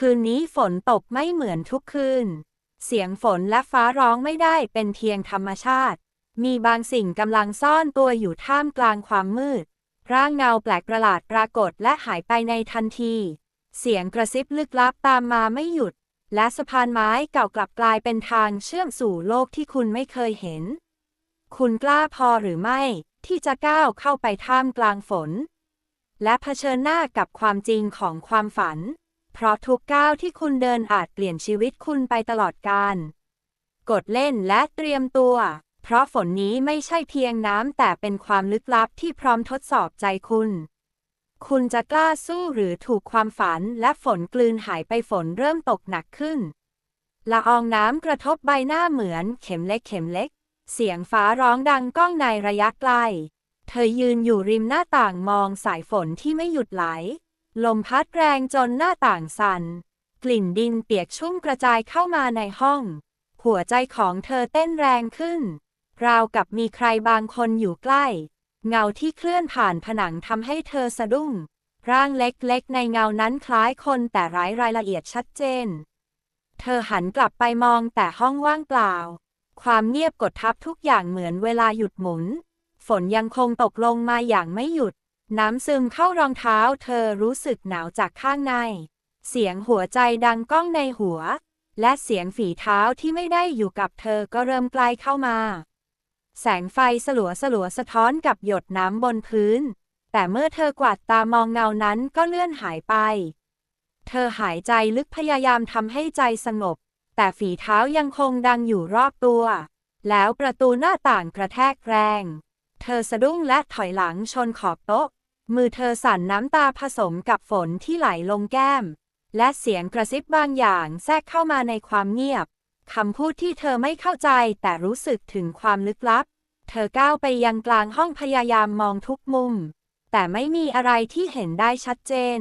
คืนนี้ฝนตกไม่เหมือนทุกคืน เสียงฝนและฟ้าร้องไม่ได้เป็นเพียงธรรมชาติ มีบางสิ่งกำลังซ่อนตัวอยู่ท่ามกลางความมืด ร่างเงาแปลกประหลาดปรากฏและหายไปในทันที เสียงกระซิบลึกลับตามมาไม่หยุด และสะพานไม้เก่ากลับกลายเป็นทางเชื่อมสู่โลกที่คุณไม่เคยเห็น คุณกล้าพอหรือไม่ ที่จะก้าวเข้าไปท่ามกลางฝน และเผชิญหน้ากับความจริงของความฝัน เพราะทุกก้าวที่คุณเดินอาจเปลี่ยนชีวิตคุณไปตลอดกาล กดเล่นและเตรียมตัว เพราะฝนนี้ไม่ใช่เพียงน้ำแต่เป็นความลึกลับที่พร้อมทดสอบใจคุณ คุณจะกล้าสู้หรือถูกความฝันและฝนกลืนหายไปฝนเริ่มตกหนักขึ้น ละอองน้ำกระทบใบหน้าเหมือนเข็มเล็กเข็มเล็ก เสียงฟ้าร้องดังก้องในระยะไกล เธอยืนอยู่ริมหน้าต่างมองสายฝนที่ไม่หยุดไหล ลมพัดแรงจนหน้าต่างสั่น กลิ่นดินเปียกชุ่มกระจายเข้ามาในห้อง หัวใจของเธอเต้นแรงขึ้น ราวกับมีใครบางคนอยู่ใกล้ เงาที่เคลื่อนผ่านผนังทำให้เธอสะดุ้ง ร่างเล็กๆ ในเงานั้นคล้ายคนแต่ร้รายละเอียดชัดเจน เธอหันกลับไปมองแต่ห้องว่างเปล่า ความเงียบกดทับทุกอย่างเหมือนเวลาหยุดหมุน ฝนยังคงตกลงมาอย่างไม่หยุด น้ำซึมเข้ารองเท้าเธอรู้สึกหนาวจากข้างใน เสียงหัวใจดังก้องในหัว และเสียงฝีเท้าที่ไม่ได้อยู่กับเธอก็เริ่มใกล้เข้ามา แสงไฟสลัวสลัวสะท้อนกับหยดน้ำบนพื้น แต่เมื่อเธอกวาดตามองเงานั้นก็เลื่อนหายไป เธอหายใจลึกพยายามทำให้ใจสงบ แต่ฝีเท้ายังคงดังอยู่รอบตัว แล้วประตูหน้าต่างกระแทกแรง เธอสะดุ้งและถอยหลังชนขอบโต๊ะ มือเธอสั่นน้ำตาผสมกับฝนที่ไหลลงแก้ม และเสียงกระซิบบางอย่างแทรกเข้ามาในความเงียบคำพูดที่เธอไม่เข้าใจแต่รู้สึกถึงความลึกลับ เธอก้าวไปยังกลางห้องพยายามมองทุกมุม แต่ไม่มีอะไรที่เห็นได้ชัดเจน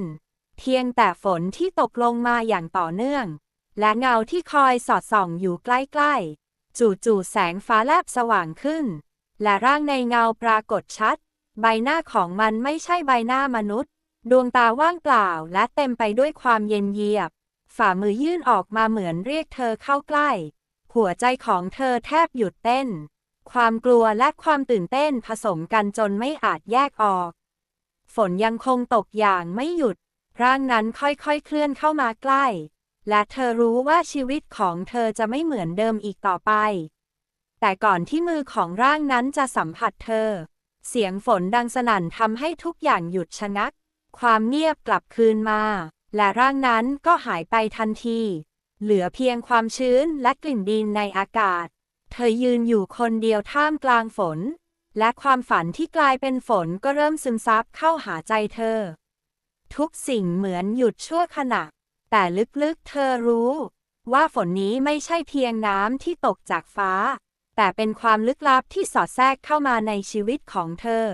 เพียงแต่ฝนที่ตกลงมาอย่างต่อเนื่อง และเงาที่คอยสอดส่องอยู่ใกล้ๆ จู่ๆแสงฟ้าแลบสว่างขึ้น และร่างในเงาปรากฏชัด ใบหน้าของมันไม่ใช่ใบหน้ามนุษย์ ดวงตาว่างเปล่าและเต็มไปด้วยความเย็นเยียบ ฝ่ามือยื่นออกมาเหมือนเรียกเธอเข้าใกล้ หัวใจของเธอแทบหยุดเต้น ความกลัวและความตื่นเต้นผสมกันจนไม่อาจแยกออก ฝนยังคงตกอย่างไม่หยุด ร่างนั้นค่อยๆเคลื่อนเข้ามาใกล้ และเธอรู้ว่าชีวิตของเธอจะไม่เหมือนเดิมอีกต่อไป แต่ก่อนที่มือของร่างนั้นจะสัมผัสเธอ เสียงฝนดังสนั่นทำให้ทุกอย่างหยุดชะงัก ความเงียบกลับคืนมา และร่างนั้นก็หายไปทันที เหลือเพียงความชื้นและกลิ่นดินในอากาศ เธอยืนอยู่คนเดียวท่ามกลางฝน และความฝันที่กลายเป็นฝนก็เริ่มซึมซับเข้าหาใจเธอ ทุกสิ่งเหมือนหยุดชั่วขณะ แต่ลึกๆเธอรู้ ว่าฝนนี้ไม่ใช่เพียงน้ำที่ตกจากฟ้า แต่เป็นความลึกลับที่สอดแทรกเข้ามาในชีวิตของเธอ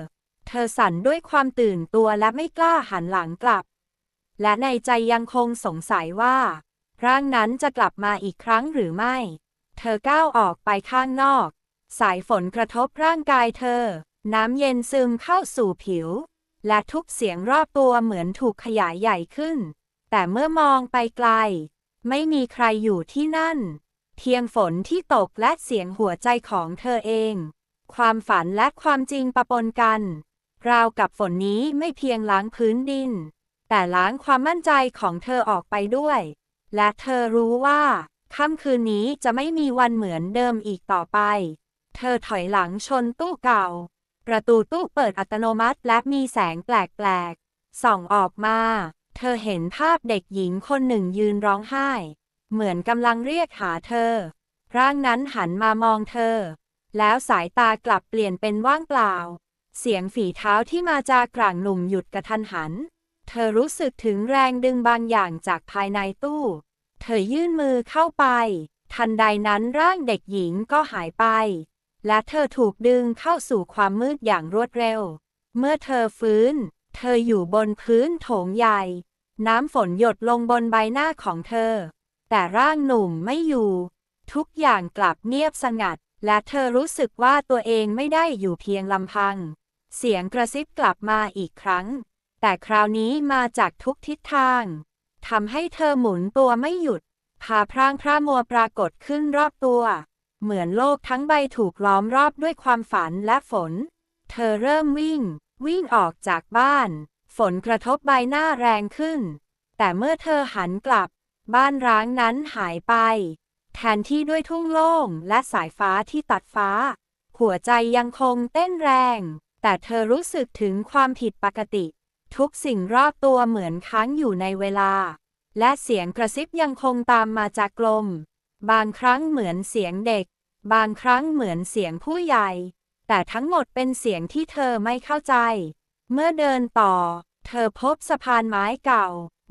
เธอสั่นด้วยความตื่นตัวและไม่กล้าหันหลังกลับ และในใจยังคงสงสัยว่า ร่างนั้นจะกลับมาอีกครั้งหรือไม่ เธอก้าวออกไปข้างนอก สายฝนกระทบร่างกายเธอ น้ำเย็นซึมเข้าสู่ผิว และทุกเสียงรอบตัวเหมือนถูกขยายใหญ่ขึ้น แต่เมื่อมองไปไกล ไม่มีใครอยู่ที่นั่น เพียงฝนที่ตกและเสียงหัวใจของเธอเอง ความฝันและความจริงปะปนกัน ราวกับฝนนี้ไม่เพียงล้างพื้นดิน แต่ล้างความมั่นใจของเธอออกไปด้วย และเธอรู้ว่าค่ำคืนนี้จะไม่มีวันเหมือนเดิมอีกต่อไป เธอถอยหลังชนตู้เก่า ประตูตู้เปิดอัตโนมัติและมีแสงแปลกๆส่องออกมา เธอเห็นภาพเด็กหญิงคนหนึ่งยืนร้องไห้ เหมือนกำลังเรียกหาเธอ ร่างนั้นหันมามองเธอ แล้วสายตากลับเปลี่ยนเป็นว่างเปล่า เสียงฝีเท้าที่มาจากกลางหนุ่มหยุดกระทันหัน เธอรู้สึกถึงแรงดึงบางอย่างจากภายในตู้ เธอยื่นมือเข้าไป ทันใดนั้นร่างเด็กหญิงก็หายไป และเธอถูกดึงเข้าสู่ความมืดอย่างรวดเร็ว เมื่อเธอฟื้น เธออยู่บนพื้นโถงใหญ่ น้ำฝนหยดลงบนใบหน้าของเธอ แต่ร่างหนุ่มไม่อยู่ ทุกอย่างกลับเงียบสงัด และเธอรู้สึกว่าตัวเองไม่ได้อยู่เพียงลำพัง เสียงกระซิบกลับมาอีกครั้ง แต่คราวนี้มาจากทุกทิศทางทำให้เธอหมุนตัวไม่หยุด พาพรางพระมัวปรากฏขึ้นรอบตัว เหมือนโลกทั้งใบถูกล้อมรอบด้วยความฝันและฝน เธอเริ่มวิ่ง วิ่งออกจากบ้าน ฝนกระทบใบหน้าแรงขึ้น แต่เมื่อเธอหันกลับ บ้านร้างนั้นหายไป แทนที่ด้วยทุ่งโล่งและสายฟ้าที่ตัดฟ้า หัวใจยังคงเต้นแรง แต่เธอรู้สึกถึงความผิดปกติ ทุกสิ่งรอบตัวเหมือนค้างอยู่ในเวลา และเสียงกระซิบยังคงตามมาจากกลม บางครั้งเหมือนเสียงเด็ก บางครั้งเหมือนเสียงผู้ใหญ่ แต่ทั้งหมดเป็นเสียงที่เธอไม่เข้าใจ เมื่อเดินต่อ เธอพบสะพานไม้เก่า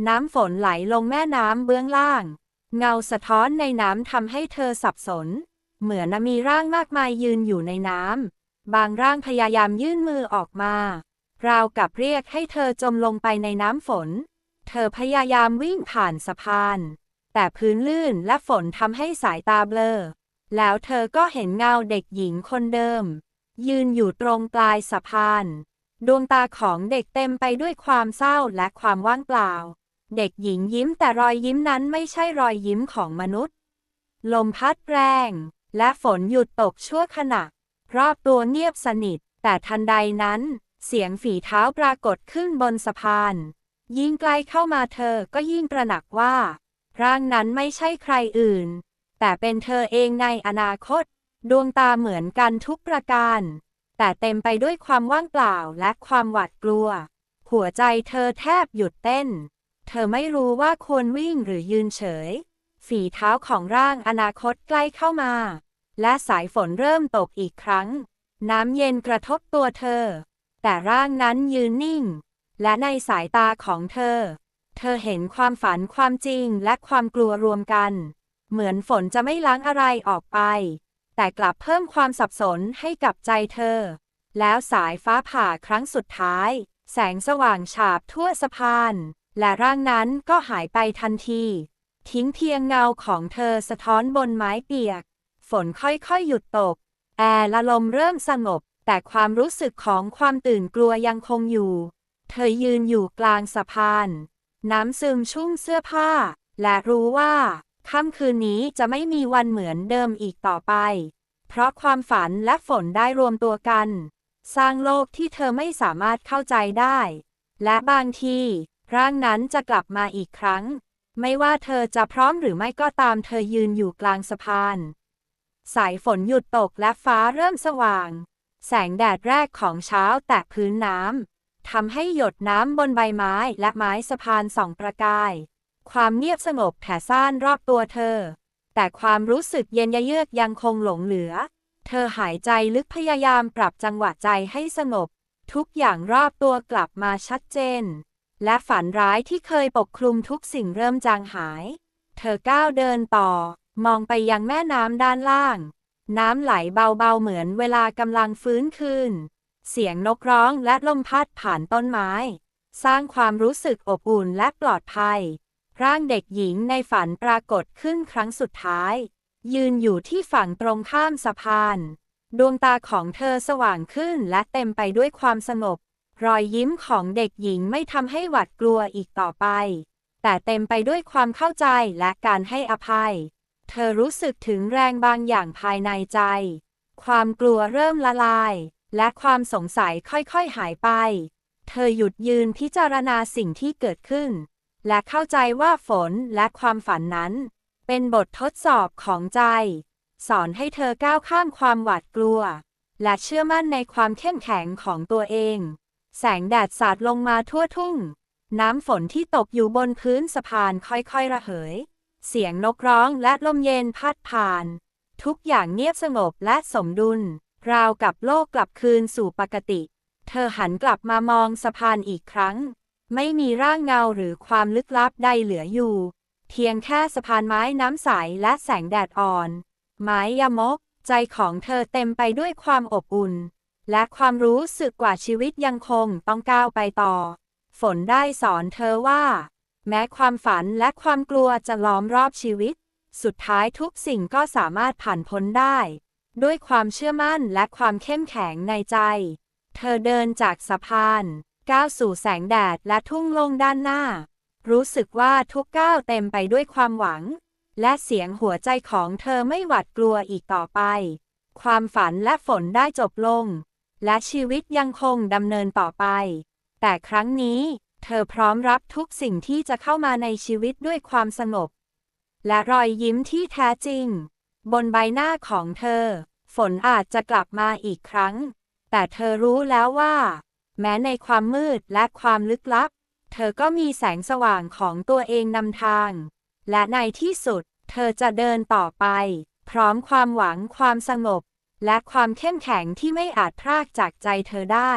น้ำฝนไหลลงแม่น้ำเบื้องล่าง เงาสะท้อนในน้ำทำให้เธอสับสน เหมือนมีร่างมากมายยืนอยู่ในน้ำ บางร่างพยายามยื่นมือออกมา ราวกับเรียกให้เธอจมลงไปในน้ำฝน เธอพยายามวิ่งผ่านสะพาน แต่พื้นลื่นและฝนทำให้สายตาเบลอ แล้วเธอก็เห็นเงาเด็กหญิงคนเดิม ยืนอยู่ตรงปลายสะพาน ดวงตาของเด็กเต็มไปด้วยความเศร้าและความว่างเปล่า เด็กหญิงยิ้มแต่รอยยิ้มนั้นไม่ใช่รอยยิ้มของมนุษย์ ลมพัดแรง และฝนหยุดตกชั่วขณะ รอบตัวเงียบสนิท แต่ทันใดนั้น เสียงฝีเท้าปรากฏขึ้นบนสะพาน ยิ่งใกลเข้ามาเธอก็ยิ่งตระหนักว่า ร่างนั้นไม่ใช่ใครอื่น แต่เป็นเธอเองในอนาคต ดวงตาเหมือนกันทุกประการ แต่เต็มไปด้วยความว่างเปล่าและความหวาดกลัว หัวใจเธอแทบหยุดเต้น เธอไม่รู้ว่าควรวิ่งหรือยืนเฉย ฝีเท้าของร่างอนาคตใกล้เข้ามา และสายฝนเริ่มตกอีกครั้ง น้ำเย็นกระทบตัวเธอ แต่ร่างนั้นยืนนิ่ง และในสายตาของเธอ เธอเห็นความฝันความจริงและความกลัวรวมกัน เหมือนฝนจะไม่ล้างอะไรออกไป แต่กลับเพิ่มความสับสนให้กับใจเธอ แล้วสายฟ้าผ่าครั้งสุดท้าย แสงสว่างฉาบทั่วสะพาน และร่างนั้นก็หายไปทันที ทิ้งเพียงเงาของเธอสะท้อนบนไม้เปียก ฝนค่อยๆหยุดตก แอร์ละลมเริ่มสงบ แต่ความรู้สึกของความตื่นกลัวยังคงอยู่ เธอยืนอยู่กลางสะพาน น้ำซึมชุ่มเสื้อผ้า และรู้ว่าค่ำคืนนี้จะไม่มีวันเหมือนเดิมอีกต่อไป เพราะความฝันและฝนได้รวมตัวกัน สร้างโลกที่เธอไม่สามารถเข้าใจได้ และบางที ร่างนั้นจะกลับมาอีกครั้ง ไม่ว่าเธอจะพร้อมหรือไม่ก็ตามเธอยืนอยู่กลางสะพาน สายฝนหยุดตกและฟ้าเริ่มสว่าง แสงแดดแรกของเช้าแตะพื้นน้ำทำให้หยดน้ำบนใบไม้และไม้สะพานส่องประกาย ความเงียบสงบแผ่ซ่านรอบตัวเธอ แต่ความรู้สึกเย็นยะเยือกยังคงหลงเหลือ เธอหายใจลึกพยายามปรับจังหวะใจให้สงบ ทุกอย่างรอบตัวกลับมาชัดเจน และฝันร้ายที่เคยปกคลุมทุกสิ่งเริ่มจางหาย เธอก้าวเดินต่อ มองไปยังแม่น้ำด้านล่าง น้ำไหลเบาๆเหมือนเวลากำลังฟื้นคืน เสียงนกร้องและลมพัดผ่านต้นไม้ สร้างความรู้สึกอบอุ่นและปลอดภัย ร่างเด็กหญิงในฝันปรากฏขึ้นครั้งสุดท้าย ยืนอยู่ที่ฝั่งตรงข้ามสะพาน ดวงตาของเธอสว่างขึ้นและเต็มไปด้วยความสงบ รอยยิ้มของเด็กหญิงไม่ทำให้หวาดกลัวอีกต่อไป แต่เต็มไปด้วยความเข้าใจและการให้อภัย เธอรู้สึกถึงแรงบางอย่างภายในใจ ความกลัวเริ่มละลาย และความสงสัยค่อยๆหายไป เธอหยุดยืนพิจารณาสิ่งที่เกิดขึ้น และเข้าใจว่าฝนและความฝันนั้น เป็นบททดสอบของใจ สอนให้เธอก้าวข้ามความหวาดกลัว และเชื่อมั่นในความเข้มแข็งของตัวเอง แสงแดดสาดลงมาทั่วทุ่ง น้ำฝนที่ตกอยู่บนพื้นสะพานค่อยๆระเหย เสียงนกร้องและลมเย็นพัดผ่าน ทุกอย่างเงียบสงบและสมดุล ราวกับโลกกลับคืนสู่ปกติ เธอหันกลับมามองสะพานอีกครั้ง ไม่มีร่างเงาหรือความลึกลับใดเหลืออยู่ เพียงแค่สะพานไม้น้ำใสและแสงแดดอ่อน ไม้ยมก ใจของเธอเต็มไปด้วยความอบอุ่น และความรู้สึกกว่าชีวิตยังคงต้องก้าวไปต่อ ฝนได้สอนเธอว่า แม้ความฝันและความกลัวจะล้อมรอบชีวิต สุดท้ายทุกสิ่งก็สามารถผ่านพ้นได้ ด้วยความเชื่อมั่นและความเข้มแข็งในใจ เธอเดินจากสะพาน ก้าวสู่แสงแดดและทุ่งโล่งด้านหน้า รู้สึกว่าทุกก้าวเต็มไปด้วยความหวัง และเสียงหัวใจของเธอไม่หวาดกลัวอีกต่อไป ความฝันและฝนได้จบลง และชีวิตยังคงดำเนินต่อไป แต่ครั้งนี้ เธอพร้อมรับทุกสิ่งที่จะเข้ามาในชีวิตด้วยความสงบ และรอยยิ้มที่แท้จริง บนใบหน้าของเธอ ฝนอาจจะกลับมาอีกครั้ง แต่เธอรู้แล้วว่า แม้ในความมืดและความลึกลับ เธอก็มีแสงสว่างของตัวเองนำทาง และในที่สุด เธอจะเดินต่อไป พร้อมความหวังความสงบ และความเข้มแข็งที่ไม่อาจพรากจากใจเธอได้